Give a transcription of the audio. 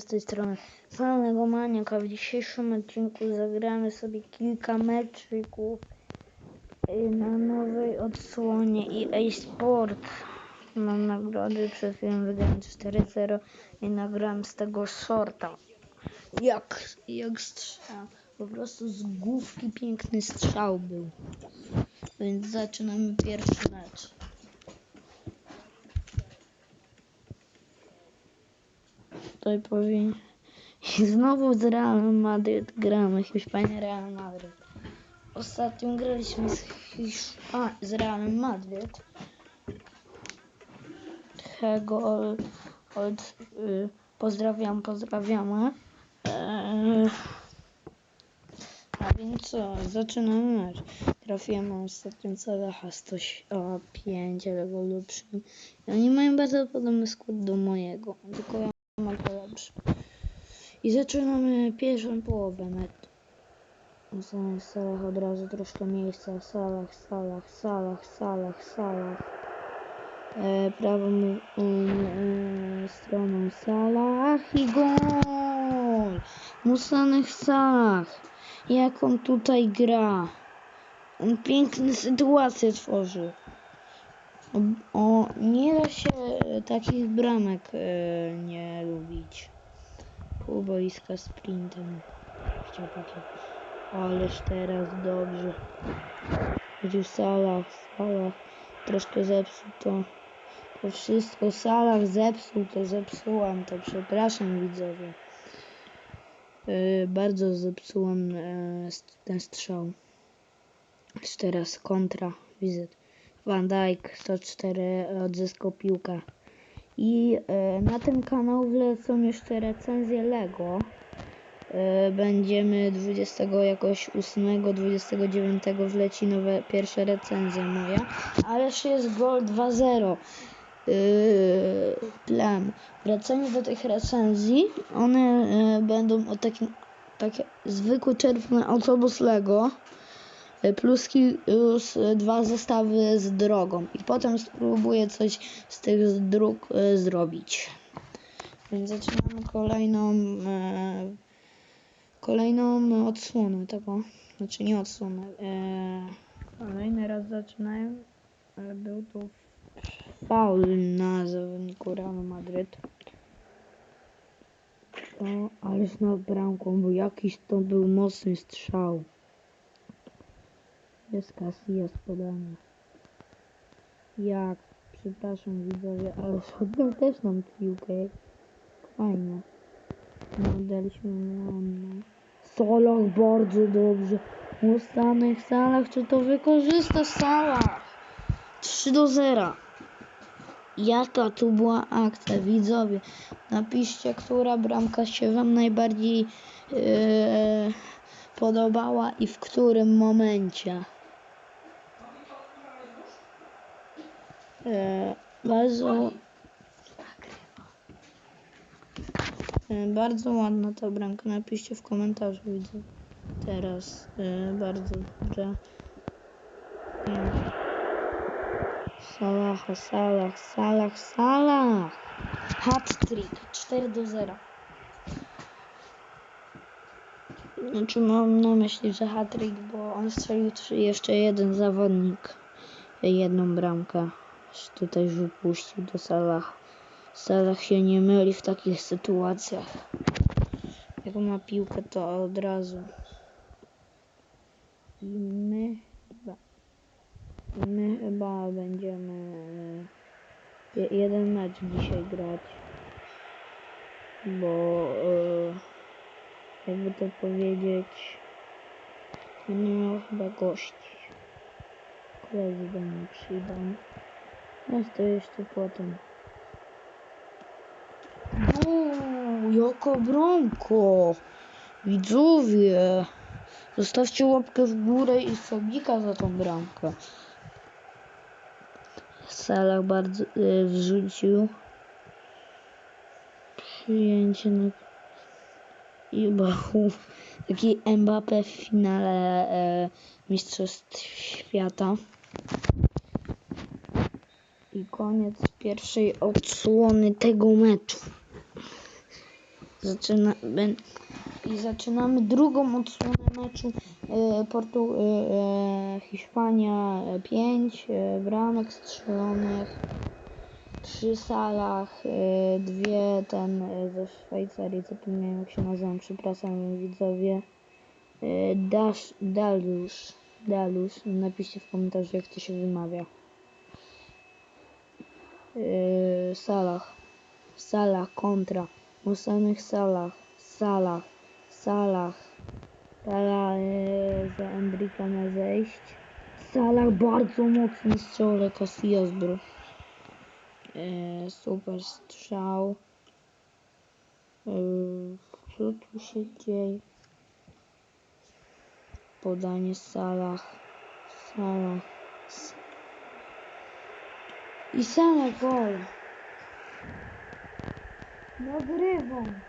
z tej strony Fanego Maniaka. W dzisiejszym odcinku zagramy sobie kilka meczyków y, na nowej odsłonie EA Sport. Mam nagrody, przed chwilą wygrałem 4-0 i nagrałem z tego shorta. Jak, jak strzał. Po prostu z główki piękny strzał był. Więc zaczynamy pierwszy mecz. Tutaj powiem. I znowu z Real Madryt gramy. Hiszpania Real Madryt. Ostatnio graliśmy z, Hiszpa- z Real Madryt. Tego od, y, pozdrawiam, pozdrawiamy. Eee, a więc co, zaczynamy mecz. Trafiłem ostatnio Salaha 105, ale go lepszym. I oni mają bardzo podobny skład do mojego, tylko ja I zaczynamy pierwszą połowę meczu. Ustawiam Salah od razu troszkę miejsca. Salah, Salah, Salah, Salah, Salah. E, prawą um, e, stroną Salah i gol! Musanych Salah. Jak on tutaj gra. On piękne sytuacje tworzy. O, nie da się takich bramek e, nie lubić. Pół boiska sprintem. Ależ teraz dobrze. Chodził Salah, Salah. Troszkę zepsuł to. To wszystko Salah zepsuł, to zepsułam, to przepraszam widzowie. E, bardzo zepsułam e, ten strzał. Teraz kontra, wizyt. Van Dijk 104 odzyskał piłkę. I e, na ten kanał wlecą jeszcze recenzje Lego. E, będziemy 20 jakoś 8, 29 wleci nowe pierwsze recenzje moja. Ależ jest gol 2-0. Yy, plan. Wracając do tych recenzji, one e, będą o takim takie zwykły czerwony autobus Lego e, plus, ki- plus e, dwa zestawy z drogą i potem spróbuję coś z tych dróg e, zrobić. Więc zaczynamy kolejną kolejną odsłonę tego, znaczy nie odsłonę. Kolejny raz zaczynają. E, był tu faul na zawodniku Realu Madryt. O, ależ nad bramką, bo jakiś to był mocny strzał. Jest Casillas podanie. Jak? Przepraszam widzowie, ale oddał też nam piłkę. Fajnie. No, daliśmy mu Anna. Salah bardzo dobrze. W ustanych salach, czy to wykorzysta Salah? 3 do 0. Jaka tu była akcja, widzowie? Napiszcie, która bramka się Wam najbardziej yy, podobała i w którym momencie. Yy, bardzo, yy, bardzo ładna ta bramka. Napiszcie w komentarzu, widzę. Teraz yy, bardzo dobrze. Yy. Salah, Salah, Salah, Salah. Hat-trick 4 do 0. Znaczy mam na myśli, że hat-trick, bo on strzelił jeszcze jeden zawodnik. Jedną bramkę. Się Tutaj wypuścił do Salah. Salah się nie myli w takich sytuacjach. Jak ma piłkę, to od razu. I my chyba My chyba będziemy je- jeden mecz dzisiaj grać, bo e, jakby to powiedzieć, będę miał chyba gości. Koledzy do mnie przyjdą. No to jeszcze potem. Uuu, jaka bramko! Widzowie! Zostawcie łapkę w górę i sobika za tą bramkę. Salah bardzo y, wrzucił. Przyjęcie na i Bachu. Taki Mbappe w finale e, Mistrzostw Świata. I koniec pierwszej odsłony tego meczu. Zaczyna, I zaczynamy drugą odsłonę meczu e, Portu, e, e, Hiszpania 5 e, bramek strzelonych, 3 salach, e, dwie ten e, ze Szwajcarii, zapomniałem jak się nazywa, przepraszam widzowie. E, Dasz, Dalusz, Dalusz, napiszcie w komentarzu jak to się wymawia. E, Salah, Salah kontra, o samych Salah, Salah, Salah, Salah e, za Endrika ma zejść. Salah bardzo mocny strzał, ale Casillas bro. E, super strzał. E, co tu się dzieje? Podanie Salah. Salah. S- I Salah gol. Nagrywam.